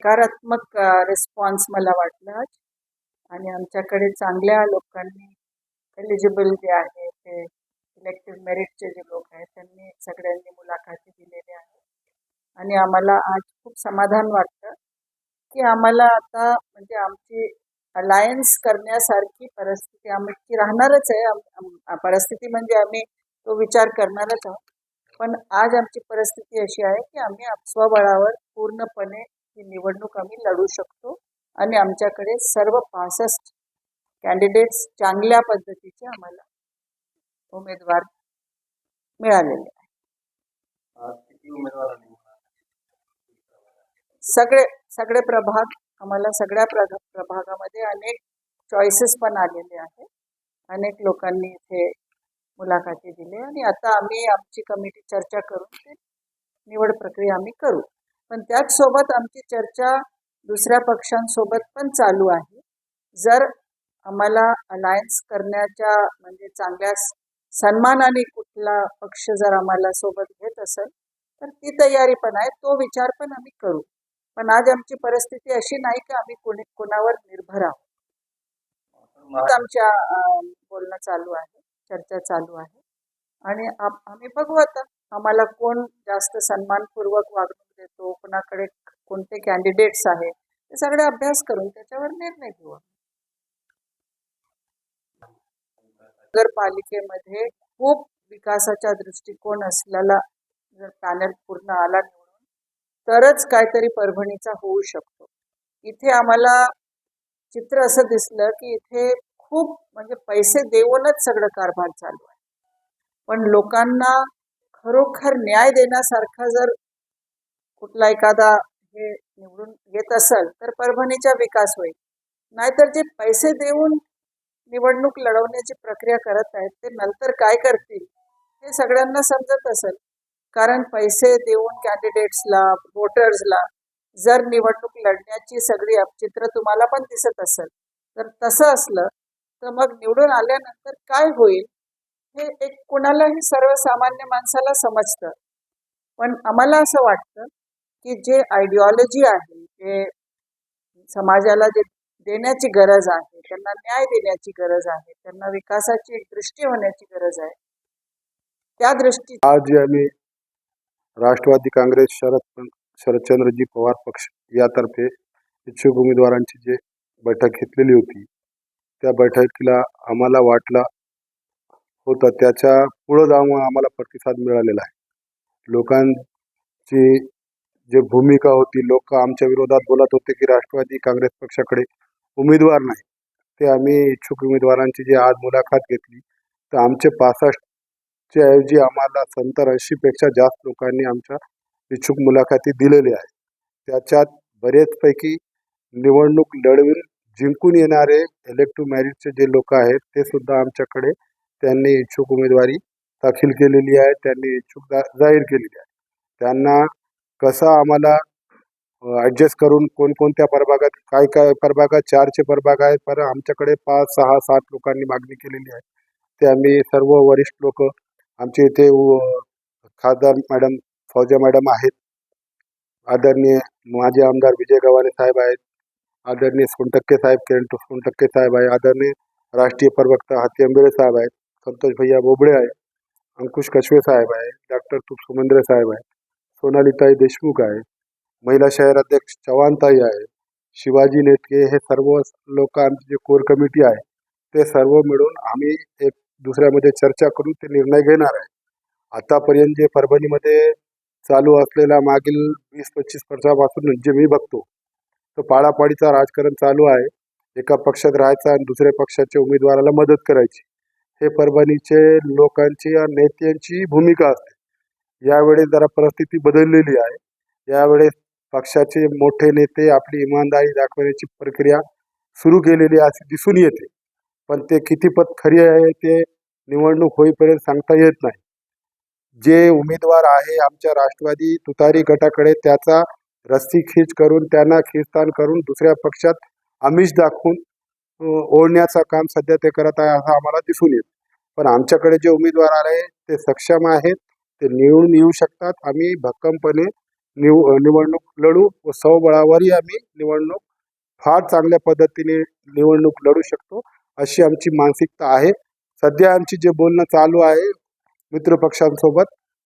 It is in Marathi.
सकारात्मक रिस्पॉन्स मला वाटला आज. आणि आमच्याकडे चांगल्या लोकांनी एलिजिबल जे आहे ते इलेक्टिव्ह मेरिटचे जे लोक आहेत त्यांनी सगळ्यांनी मुलाखती दिलेल्या आहेत. आणि आम्हाला आज खूप समाधान वाटतं की आम्हाला आता म्हणजे आमची अलायन्स करण्यासारखी परिस्थिती आमची राहणारच आहे. परिस्थिती म्हणजे आम्ही तो विचार करणारच आहोत. पण आज आमची परिस्थिती अशी आहे की आम्ही स्वबळावर पूर्णपणे ही निवडणूक आम्ही लढू शकतो आणि आमच्याकडे सर्व पासष्ट कॅन्डिडेट्स चांगल्या पद्धतीचे आम्हाला उमेदवार मिळालेले आहेत. सगळे सगळे प्रभाग आम्हाला सगळ्या प्रभागामध्ये अनेक चॉईसेस पण आलेले आहेत. अनेक लोकांनी इथे मुलाखती दिली आणि आता आम्ही आमची कमिटी चर्चा करून ते निवड प्रक्रिया आम्ही करू. पण त्याचसोबत आमची चर्चा दुसऱ्या पक्षांसोबत पण चालू आहे. जर आम्हाला अलायन्स करण्याच्या म्हणजे चांगल्या सन्मानाने कुठला पक्ष जर आम्हाला सोबत घेत असेल तर ती तयारी पण आहे. तो विचार पण आम्ही करू. पण आज आमची परिस्थिती अशी नाही की आम्ही कोणी कोणावर निर्भर आहोत. आमच्या बोलणं चालू आहे चर्चा चालू आहे. आणि आम्ही बघू आता आम्हाला कोण जास्त सन्मानपूर्वक वागणूक देतो कोणाकडे कोणते कॅन्डिडेट्स आहेत ते सगळे अभ्यास करून त्याच्यावर निर्णय घेऊ नगरपालिकेमध्ये खूप विकासाचा दृष्टिकोन असलेला जर पॅनल पूर्ण आला निवडून तरच काहीतरी परभणीचा होऊ शकतो. इथे आम्हाला चित्र असं दिसलं की इथे खूप म्हणजे पैसे देऊनच सगळं कारभार चालू आहे. पण लोकांना खरोखर न्याय देण्यासारखा जर कुठला एखादा हे निवडून येत असेल तर परभणीचा विकास होईल. नाहीतर जे पैसे देऊन निवडणूक लढवण्याची प्रक्रिया करत आहेत ते नंतर काय करतील हे सगळ्यांना समजत असेल. कारण पैसे देऊन कॅन्डिडेट्सला वोटर्सला जर निवडणूक लढण्याची सगळी चित्र तुम्हाला पण दिसत असेल तर तसं असलं तर मग निवडून आल्यानंतर काय होईल हे एक कुणालाही सर्वसामान्य माणसाला समजतं. पण आम्हाला असं वाटतं की जे आयडिओलॉजी आहे जे समाजाला जे देण्याची गरज आहे त्यांना न्याय देण्याची गरज आहे त्यांना विकासाची एक दृष्टी होण्याची गरज आहे त्या दृष्टी आज आम्ही राष्ट्रवादी काँग्रेस शरद शरदचंद्रजी पवार पक्ष यातर्फे इच्छुक उमेदवारांची जे बैठक घेतलेली होती त्या बैठकीला आम्हाला वाटला होतं त्याच्या पुढं जाऊन आम्हाला प्रतिसाद मिळालेला आहे. लोकांची जे भूमिका होती लोक आमच्या विरोधात बोलत होते की राष्ट्रवादी काँग्रेस पक्षाकडे उमेदवार नाही. ते आम्ही इच्छुक उमेदवारांची जी आज मुलाखत घेतली तर आमचे पासष्टच्या ऐवजी आम्हाला सत्तर ऐंशीपेक्षा जास्त लोकांनी आमच्या इच्छुक मुलाखती दिलेल्या आहेत. त्याच्यात बरेचपैकी निवडणूक लढवून जिंकून येणारे इलेक्ट्रो मॅरिटचे जे लोक आहेत ते सुद्धा आमच्याकडे त्यांनी इच्छुक उमेदवारी दाखल केलेली आहे त्यांनी इच्छुक जा जाहीर केलेली आहे. त्यांना कसं आम्हाला ॲडजस्ट करून कोणकोणत्या प्रभागात काय काय प्रभागात चारचे प्रभाग आहेत. पर आमच्याकडे पाच सहा सात लोकांनी मागणी केलेली आहे. ते आम्ही सर्व वरिष्ठ लोक आमचे इथे खासदार मॅडम फौजा मॅडम आहेत. आदरणीय माजी आमदार विजय गव्हाणे साहेब आहेत. आदरणीय सोनटक्के साहेब किरण सोनटक्के साहेब आहे आदरणीय राष्ट्रीय प्रवक्ता हाती आंबेरे साहेब आहेत. संतोष भैया बोबडे आहे अंकुश कशवे साहेब आहे डॉक्टर तुप सुमेंद्र साहेब आहे सोनालीताई देशमुख आहे. महिला शहराध्यक्ष चव्हाणताई आहे. शिवाजी नेटके हे सर्व लोकांची जे कोर कमिटी आहे ते सर्व मिळून आम्ही एक दुसऱ्यामध्ये चर्चा करून ते निर्णय घेणार आहे. आतापर्यंत जे परभणीमध्ये चालू असलेला मागील वीस पंचवीस वर्षापासून जे मी बघतो तर पाडापाडीचा राजकारण चालू आहे. एका पक्षात राहायचा आणि दुसऱ्या पक्षाच्या उमेदवाराला मदत करायची. हे परभणीचे लोकांची या नेत्यांची भूमिका असते. यावेळेस जरा परिस्थिती बदललेली आहे. यावेळेस पक्षाचे मोठे नेते आपली इमानदारी दाखवण्याची प्रक्रिया सुरू केलेली असे दिसून येते. पण ते कितीपत खरी आहे ते निवडणूक होईपर्यंत सांगता येत नाही. जे उमेदवार आहे आमच्या राष्ट्रवादी तुतारी गटाकडे त्याचा रस्सी खीच करून त्यांना खिस्तान करून दुसऱ्या पक्षात आमिष दाखवून ओढण्याचं काम सध्या ते करत आहे असं आम्हाला दिसून येत. पण आमच्याकडे जे उमेदवार आहे ते सक्षम आहेत. ते निवडून येऊ शकतात. आम्ही भक्कमपणे निव निवडणूक लढू व स्वबळावरही आम्ही निवडणूक फार चांगल्या पद्धतीने निवडणूक लढू शकतो अशी आमची मानसिकता आहे. सध्या आमची जे बोलणं चालू आहे मित्रपक्षांसोबत